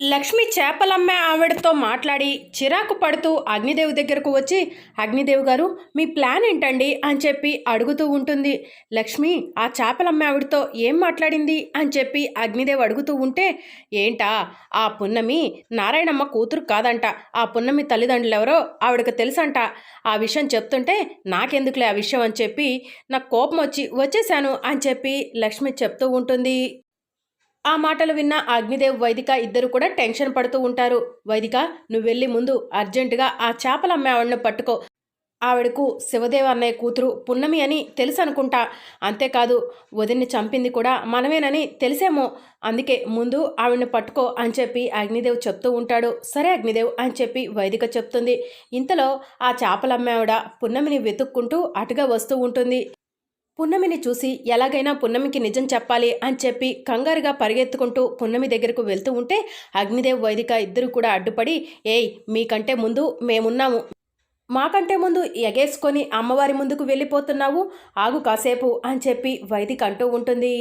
లక్ష్మి చేపలమ్మే ఆవిడతో మాట్లాడి చిరాకు పడుతూ అగ్నిదేవి దగ్గరకు వచ్చి అగ్నిదేవి గారు మీ ప్లాన్ ఏంటండి? అని చెప్పి అడుగుతూ ఉంటుంది. లక్ష్మి ఆ చేపలమ్మే ఆవిడతో ఏం మాట్లాడింది? అని చెప్పి అగ్నిదేవి అడుగుతూ ఉంటే ఏంటా ఆ పున్నమి నారాయణమ్మ కూతురు కాదంట. ఆ పున్నమి తల్లిదండ్రులు ఎవరో ఆవిడకి తెలుసంట. ఆ విషయం చెప్తుంటే నాకెందుకులే ఆ విషయం? అని చెప్పి నాకు కోపం వచ్చి వచ్చేసాను అని చెప్పి లక్ష్మి చెప్తూ ఉంటుంది. ఆ మాటలు విన్న అగ్నిదేవ్ వైదిక ఇద్దరు కూడా టెన్షన్ పడుతూ ఉంటారు. వైదిక నువ్వు వెళ్ళి ముందు అర్జెంటుగా ఆ చేపల అమ్మే ఆవిడను పట్టుకో. ఆవిడకు శివదేవ అన్నయ్య కూతురు పున్నమి అని తెలుసు అనుకుంటా అంతేకాదు వదిన్ని చంపింది కూడా మనమేనని తెలిసేమో. అందుకే ముందు ఆవిడని పట్టుకో అని చెప్పి అగ్నిదేవ్ చెప్తూ ఉంటాడు. సరే అగ్నిదేవ్ అని చెప్పి వైదిక చెప్తుంది. ఇంతలో ఆ చేపలమ్మేవిడ పున్నమిని వెతుక్కుంటూ అటుగా వస్తూ ఉంటుంది. పున్నమిని చూసి ఎలాగైనా పున్నమికి నిజం చెప్పాలి అని చెప్పి కంగారుగా పరిగెత్తుకుంటూ పున్నమి దగ్గరకు వెళ్తూ ఉంటే అగ్నిదేవ్ వైదిక ఇద్దరు కూడా అడ్డుపడి ఏయ్ మీకంటే ముందు మేమున్నాము. మాకంటే ముందు ఎగేసుకొని అమ్మవారి ముందుకు వెళ్ళిపోతున్నావు. ఆగు కాసేపు అని చెప్పి వైదిక అంటూ ఉంటుంది.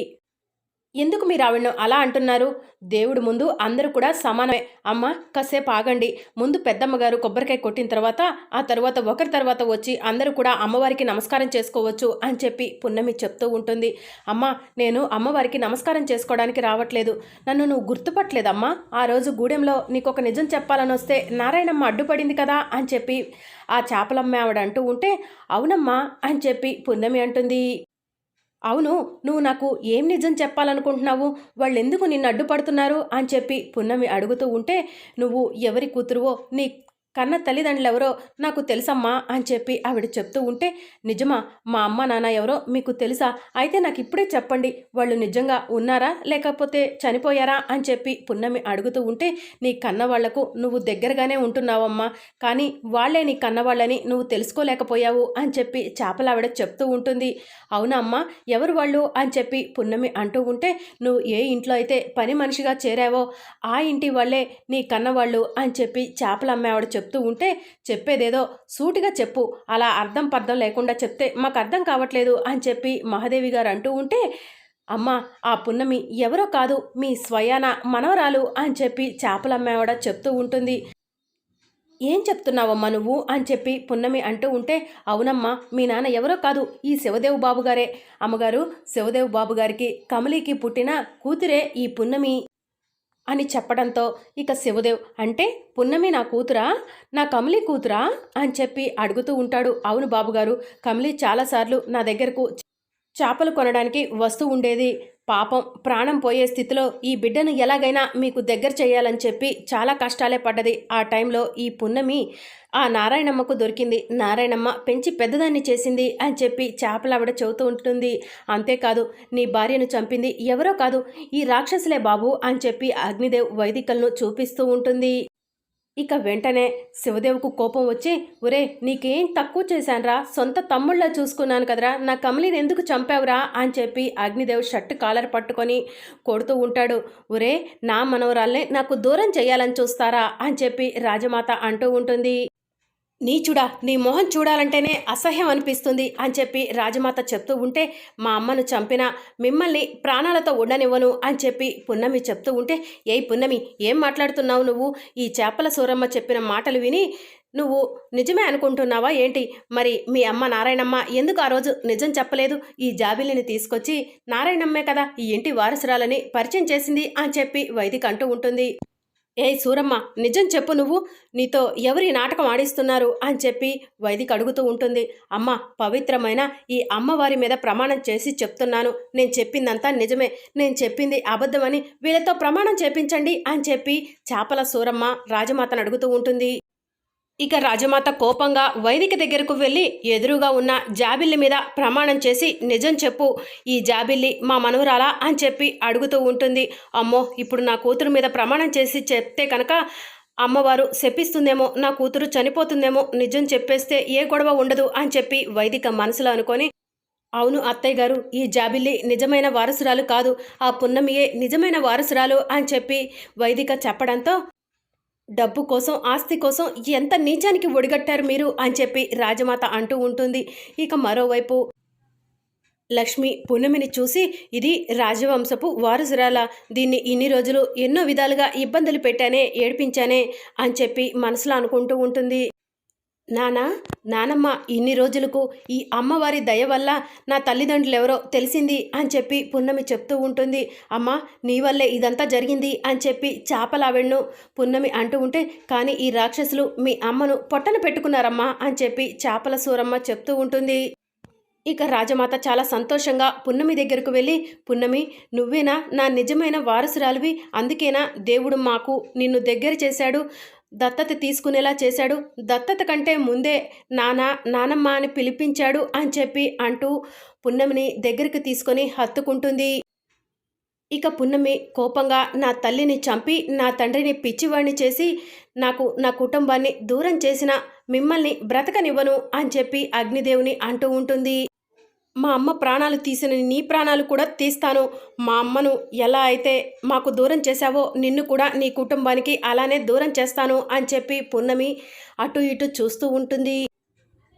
ఎందుకు మీరు ఆవిడను అలా అంటున్నారు? దేవుడు ముందు అందరూ కూడా సమానమే. అమ్మ కాసేపు ఆగండి. ముందు పెద్దమ్మ గారు కొబ్బరికాయ కొట్టిన తర్వాత ఆ తర్వాత ఒకరి తర్వాత వచ్చి అందరూ కూడా అమ్మవారికి నమస్కారం చేసుకోవచ్చు అని చెప్పి పున్నమి చెప్తూ ఉంటుంది. అమ్మ నేను అమ్మవారికి నమస్కారం చేసుకోవడానికి రావట్లేదు. నన్ను నువ్వు గుర్తుపట్టలేదమ్మా. ఆ రోజు గూడెంలో నీకు ఒక నిజం చెప్పాలని వస్తే నారాయణమ్మ అడ్డుపడింది కదా అని చెప్పి ఆ చేపలమ్మ ఆవిడ అంటూ ఉంటే అవునమ్మా అని చెప్పి పున్నమి అంటుంది. అవును నువ్వు నాకు ఏం నిజం చెప్పాలనుకుంటున్నావు? వాళ్ళు ఎందుకు నిన్ను అడ్డుపడుతున్నారు? అని చెప్పి పున్నమి అడుగుతూ ఉంటే నువ్వు ఎవరి కూతురువో నీ కన్న తల్లిదండ్రులు ఎవరో నాకు తెలుసమ్మా అని చెప్పి ఆవిడ చెప్తూ ఉంటే నిజమా మా అమ్మ నాన్న ఎవరో మీకు తెలుసా? అయితే నాకు ఇప్పుడే చెప్పండి వాళ్ళు నిజంగా ఉన్నారా? లేకపోతే చనిపోయారా? అని చెప్పి పున్నమి అడుగుతూ ఉంటే నీ కన్న వాళ్ళకు నువ్వు దగ్గరగానే ఉంటున్నావమ్మా. కానీ వాళ్ళే నీ కన్నవాళ్ళని నువ్వు తెలుసుకోలేకపోయావు అని చెప్పి చేపలావిడ చెప్తూ ఉంటుంది. అవునా అమ్మా ఎవరు వాళ్ళు? అని చెప్పి పున్నమి అంటూ ఉంటే నువ్వు ఏ ఇంట్లో అయితే పని మనిషిగా చేరావో ఆ ఇంటి వాళ్ళే నీ కన్నవాళ్ళు అని చెప్పి చేపలమ్మ ఆవిడ చెప్తూ చెప్తూ ఉంటే చెప్పేదేదో సూటిగా చెప్పు. అలా అర్థం పర్థం లేకుండా చెప్తే మాకు అర్థం కావట్లేదు అని చెప్పి మహాదేవి గారు అంటూ ఉంటే అమ్మ ఆ పున్నమి ఎవరో కాదు మీ స్వయాన మనవరాలు అని చెప్పి చేపలమ్మేవాడ చెప్తూ ఉంటుంది. ఏం చెప్తున్నావమ్మా నువ్వు అని చెప్పి పున్నమి అంటూ ఉంటే అవునమ్మా మీ నాన్న ఎవరో కాదు ఈ శివదేవు బాబు గారే అమ్మగారు శివదేవు బాబు గారికి కమలికి పుట్టిన కూతురే ఈ పున్నమి. అని చెప్పడంతో ఇక శివదేవ్ అంటే పున్నమి నా కూతురా? నా కమలి కూతురా? అని చెప్పి అడుగుతూ ఉంటాడు. అవును బాబుగారు కమలి చాలాసార్లు నా దగ్గరకు చేపలు కొనడానికి వస్తూ ఉండేది. పాపం ప్రాణం పోయే స్థితిలో ఈ బిడ్డను ఎలాగైనా మీకు దగ్గర చేయాలని చెప్పి చాలా కష్టాలే పడ్డది. ఆ టైంలో ఈ పున్నమి ఆ నారాయణమ్మకు దొరికింది. నారాయణమ్మ పెంచి పెద్దదాన్ని చేసింది అని చెప్పి చేపలావిడ చెబుతూ ఉంటుంది. అంతేకాదు నీ భార్యను చంపింది ఎవరో కాదు ఈ రాక్షసులే బాబు అని చెప్పి అగ్నిదేవ్ వైదికలను చూపిస్తూ ఉంటుంది. ఇక వెంటనే శివదేవుకు కోపం వచ్చి ఒరే నీకేం తక్కువ చేశానరా? సొంత తమ్ముళ్ళ చూసుకున్నాను కదరా? నా కమలిని ఎందుకు చంపావురా? అని చెప్పి అగ్నిదేవ్ షర్ట్ కాలర్ పట్టుకొని కొడుతూ ఉంటాడు. ఒరే నా మనవరాల్ని నాకు దూరం చేయాలని చూస్తారా? అని చెప్పి రాజమాత అంటూ ఉంటుంది. నీచుడా నీ మొహం చూడాలంటేనే అసహ్యం అనిపిస్తుంది అని చెప్పి రాజమాత చెప్తూ ఉంటే మా అమ్మను చంపిన మిమ్మల్ని ప్రాణాలతో ఉండనివ్వను అని చెప్పి పున్నమి చెప్తూ ఉంటే ఏ పున్నమి ఏం మాట్లాడుతున్నావు నువ్వు? ఈ చేపల సూరమ్మ చెప్పిన మాటలు విని నువ్వు నిజమే అనుకుంటున్నావా ఏంటి? మరి మీ అమ్మ నారాయణమ్మ ఎందుకు ఆ రోజు నిజం చెప్పలేదు? ఈ జాబిలిని తీసుకొచ్చి నారాయణమ్మే కదా ఈ ఇంటి వారసురాలని పరిచయం చేసింది అని చెప్పి వైదిక అంటూ ఉంటుంది. ఏ సూరమ్మ నిజం చెప్పు నువ్వు. నీతో ఎవరి నాటకం ఆడిస్తున్నారు అని చెప్పి వైదిక అడుగుతూ ఉంటుంది. అమ్మ పవిత్రమైన ఈ అమ్మవారి మీద ప్రమాణం చేసి చెప్తున్నాను. నేను చెప్పిందంతా నిజమే. నేను చెప్పింది అబద్ధమని వీళ్ళతో ప్రమాణం చేపించండి అని చెప్పి చేపల సూరమ్మ రాజమాతను అడుగుతూ ఉంటుంది. ఇక రాజమాత కోపంగా వైదిక దగ్గరకు వెళ్ళి ఎదురుగా ఉన్న జాబిల్లి మీద ప్రమాణం చేసి నిజం చెప్పు ఈ జాబిల్లి మా మనవరాలా? అని చెప్పి అడుగుతూ ఉంటుంది. అమ్మో ఇప్పుడు నా కూతురు మీద ప్రమాణం చేసి చెప్తే కనుక అమ్మవారు శపిస్తుందేమో నా కూతురు చనిపోతుందేమో నిజం చెప్పేస్తే ఏ గొడవ ఉండదు అని చెప్పి వైదిక మనసులో అనుకొని అవును అత్తయ్య గారు ఈ జాబిల్లి నిజమైన వారసురాలు కాదు ఆ పున్నమియే నిజమైన వారసురాలు అని చెప్పి వైదిక చెప్పడంతో డబ్బు కోసం ఆస్తి కోసం ఎంత నీచానికి ఒడిగట్టారు మీరు అని చెప్పి రాజమాత అంటూ ఉంటుంది. ఇక మరోవైపు లక్ష్మి పున్నమిని చూసి ఇది రాజవంశపు వారసురాల. దీన్ని ఇన్ని రోజులు ఎన్నో విధాలుగా ఇబ్బందులు పెట్టానే ఏడిపించానే అని చెప్పి మనసులో అనుకుంటూ ఉంటుంది. నానా నానమ్మ ఇన్ని రోజులకు ఈ అమ్మవారి దయ వల్ల నా తల్లిదండ్రులు ఎవరో తెలిసింది అని చెప్పి పున్నమి చెప్తూ ఉంటుంది. అమ్మ నీ వల్లే ఇదంతా జరిగింది అని చెప్పి చేపలావెన్ను పున్నమి అంటూ ఉంటే కానీ ఈ రాక్షసులు మీ అమ్మను పొట్టన పెట్టుకున్నారమ్మా అని చెప్పి చేపల సూరమ్మ చెప్తూ ఉంటుంది. ఇక రాజమాత చాలా సంతోషంగా పున్నమి దగ్గరకు వెళ్ళి పున్నమి నువ్వేనా నా నిజమైన వారసురాలివి? అందుకేనా దేవుడు మాకు నిన్ను దగ్గర చేశాడు. దత్తత తీసుకునేలా చేశాడు. దత్తత కంటే ముందే నాన్న నానమ్మ అని పిలిపించాడు అని చెప్పి అంటూ పున్నమిని దగ్గరికి తీసుకొని హత్తుకుంటుంది. ఇక పున్నమి కోపంగా నా తల్లిని చంపి నా తండ్రిని పిచ్చివాణ్ణి చేసి నాకు నా కుటుంబాన్ని దూరం చేసిన మిమ్మల్ని బ్రతకనివ్వను అని చెప్పి అగ్నిదేవుని అంటూ ఉంటుంది. మా అమ్మ ప్రాణాలు తీసిన నీ ప్రాణాలు కూడా తీస్తాను. మా అమ్మను ఎలా అయితే మాకు దూరం చేశావో నిన్ను కూడా నీ కుటుంబానికి అలానే దూరం చేస్తాను అని చెప్పి పున్నమి అటు ఇటు చూస్తూ ఉంటుంది.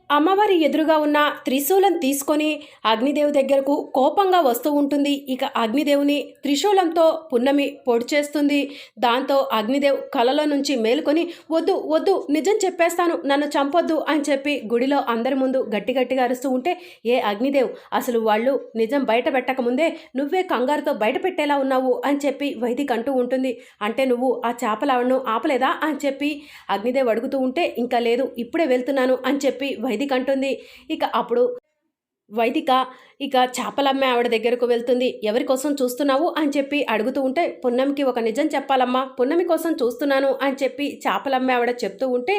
అమ్మవారి ఎదురుగా ఉన్న త్రిశూలం తీసుకొని అగ్నిదేవు దగ్గరకు కోపంగా వస్తూ ఉంటుంది. ఇక అగ్నిదేవుని త్రిశూలంతో పున్నమి పొడి చేస్తుంది. దాంతో అగ్నిదేవ్ కలలో నుంచి మేలుకొని వద్దు వద్దు నిజం చెప్పేస్తాను నన్ను చంపొద్దు అని చెప్పి గుడిలో అందరి ముందు గట్టి గట్టిగా అరుస్తూ ఉంటే ఏ అగ్నిదేవ్ అసలు వాళ్ళు నిజం బయట పెట్టకముందే నువ్వే కంగారుతో బయట పెట్టేలా ఉన్నావు అని చెప్పి వైదిక్ అంటూ ఉంటుంది. అంటే నువ్వు ఆ చేపలావను ఆపలేదా? అని చెప్పి అగ్నిదేవ్ అడుగుతూ ఉంటే ఇంకా లేదు ఇప్పుడే వెళ్తున్నాను అని చెప్పి వైదిక్ అంటుంది. ఇక అప్పుడు వైదిక ఇక చేపలమ్మే ఆవిడ దగ్గరకు వెళ్తుంది. ఎవరి కోసం చూస్తున్నావు? అని చెప్పి అడుగుతూ ఉంటే పున్నమికి ఒక నిజం చెప్పాలమ్మా. పున్నమి కోసం చూస్తున్నాను అని చెప్పి చేపలమ్మే ఆవిడ చెప్తూ ఉంటే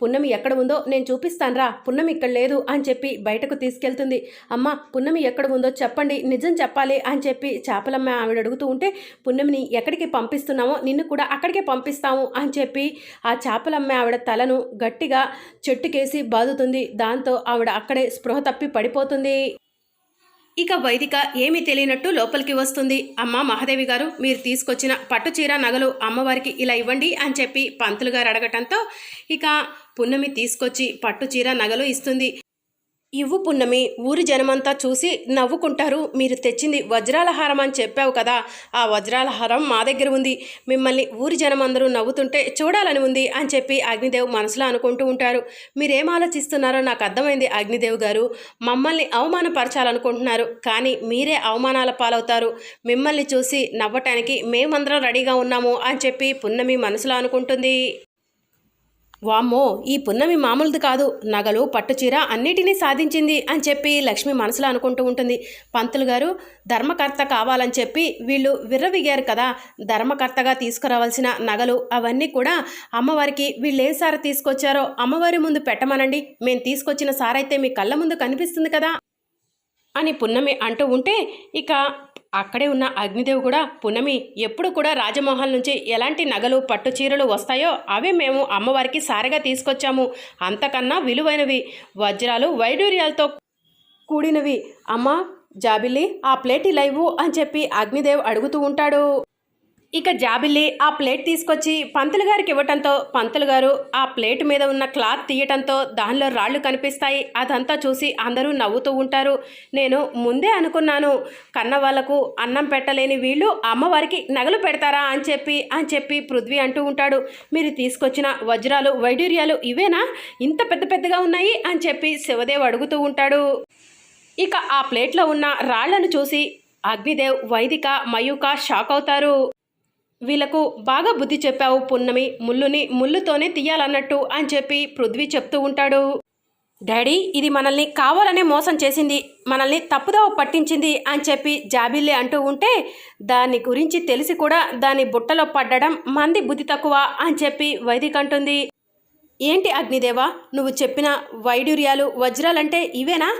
పున్నమి ఎక్కడ ఉందో నేను చూపిస్తానురా పున్నమి ఇక్కడ లేదు అని చెప్పి బయటకు తీసుకెళ్తుంది. అమ్మ పున్నమి ఎక్కడ ఉందో చెప్పండి. నిజం చెప్పాలి అని చెప్పి చేపలమ్మ ఆవిడ అడుగుతూ ఉంటే పున్నమిని ఎక్కడికి పంపిస్తున్నామో నిన్ను కూడా అక్కడికే పంపిస్తాము అని చెప్పి ఆ చేపలమ్మ ఆవిడ తలను గట్టిగా చెట్టుకేసి బాదుతుంది. దాంతో ఆవిడ అక్కడే స్పృహ తప్పి పడిపోతుంది. ఇక వైదిక ఏమీ తెలియనట్టు లోపలికి వస్తుంది. అమ్మ మహాదేవి గారు మీరు తీసుకొచ్చిన పట్టు చీర నగలు అమ్మవారికి ఇలా ఇవ్వండి అని చెప్పి పంతులు గారు అడగటంతో ఇక పున్నమి తీసుకొచ్చి పట్టు చీర నగలు ఇస్తుంది. ఇవ్వు పున్నమి ఊరి జనమంతా చూసి నవ్వుకుంటారు. మీరు తెచ్చింది వజ్రాల హారం అని చెప్పావు కదా ఆ వజ్రాల హారం మా దగ్గర ఉంది. మిమ్మల్ని ఊరి జనమందరూ నవ్వుతుంటే చూడాలని ఉంది అని చెప్పి అగ్నిదేవ్ మనసులో అనుకుంటూ ఉంటారు. మీరేం ఆలోచిస్తున్నారో నాకు అర్థమైంది అగ్నిదేవ్ గారు. మమ్మల్ని అవమానపరచాలనుకుంటున్నారు కానీ మీరే అవమానాల పాలవుతారు. మిమ్మల్ని చూసి నవ్వటానికి మేమందరం రెడీగా ఉన్నాము అని చెప్పి పున్నమి మనసులో అనుకుంటుంది. వామ్మో ఈ పున్నమి మామూలుది కాదు. నగలు పట్టుచీర అన్నిటినీ సాధించింది అని చెప్పి లక్ష్మి మనసులో అనుకుంటూ ఉంటుంది. పంతులు గారు ధర్మకర్త కావాలని చెప్పి వీళ్ళు విర్రవిగారు కదా. ధర్మకర్తగా తీసుకురావాల్సిన నగలు అవన్నీ కూడా అమ్మవారికి వీళ్ళు ఏ సార తీసుకొచ్చారో అమ్మవారి ముందు పెట్టమనండి. మేము తీసుకొచ్చిన సారైతే మీ కళ్ళ ముందు కనిపిస్తుంది కదా. అని పున్నమి అంటూ ఉంటే ఇక అక్కడే ఉన్న అగ్నిదేవ్ కూడా పున్నమి ఎప్పుడు కూడా రాజమహల్ నుంచి ఎలాంటి నగలు పట్టు చీరలు వస్తాయో అవే మేము అమ్మవారికి సారిగా తీసుకొచ్చాము. అంతకన్నా విలువైనవి. వజ్రాలు వైడూర్యాలతో కూడినవి. అమ్మ జాబిల్లి ఆ ప్లేట్ ఇలా ఇవ్వు అని చెప్పి అగ్నిదేవ్ అడుగుతూ ఉంటాడు. ఇక జాబిల్లి ఆ ప్లేట్ తీసుకొచ్చి పంతులు గారికి ఇవ్వటంతో పంతులు గారు ఆ ప్లేట్ మీద ఉన్న క్లాత్ తీయటంతో దానిలో రాళ్ళు కనిపిస్తాయి. అదంతా చూసి అందరూ నవ్వుతూ ఉంటారు. నేను ముందే అనుకున్నాను కన్న వాళ్ళకు అన్నం పెట్టలేని వీళ్ళు అమ్మవారికి నగలు పెడతారా అని చెప్పి అని చెప్పి పృథ్వీ అంటూ ఉంటాడు. మీరు తీసుకొచ్చిన వజ్రాలు వైడూర్యాలు ఇవేనా? ఇంత పెద్ద పెద్దగా ఉన్నాయి అని చెప్పి శివదేవ్ అడుగుతూ ఉంటాడు. ఇక ఆ ప్లేట్లో ఉన్న రాళ్ళను చూసి అగ్నిదేవ్ వైదిక మయూక షాక్ అవుతారు. వీళ్ళకు బాగా బుద్ధి చెప్పావు పున్నమి ముళ్ళుని ముళ్ళుతోనే తీయాలన్నట్టు అని చెప్పి పృథ్వీ చెప్తూ ఉంటాడు. డాడీ ఇది మనల్ని కావాలనే మోసం చేసింది మనల్ని తప్పుదోవ పట్టించింది అని చెప్పి జాబిల్లి అంటూ ఉంటే దాని గురించి తెలిసి కూడా దాని బుట్టలో పడ్డడం మంది బుద్ధి తక్కువ అని చెప్పి వైదిక్ అంటుంది. ఏంటి అగ్నిదేవా నువ్వు చెప్పిన వైడూర్యాలు వజ్రాలంటే ఇవేనా?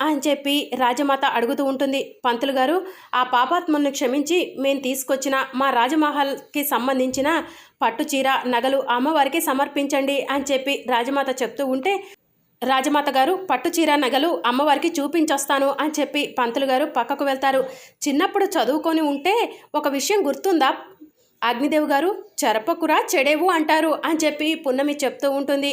అని చెప్పి రాజమాత అడుగుతూ ఉంటుంది. పంతులు గారు ఆ పాపాత్మను క్షమించి మేము తీసుకొచ్చిన మా రాజమహల్కి సంబంధించిన పట్టు చీర నగలు అమ్మవారికి సమర్పించండి అని చెప్పి రాజమాత చెప్తూ ఉంటే రాజమాత గారు పట్టు చీర నగలు అమ్మవారికి చూపించొస్తాను అని చెప్పి పంతులు గారు పక్కకు వెళ్తారు. చిన్నప్పుడు చదువుకొని ఉంటే ఒక విషయం గుర్తుందా? అగ్నిదేవ్ గారు చెరపకురా చెడేవు అంటారు అని చెప్పి పున్నమి చెప్తూ ఉంటుంది.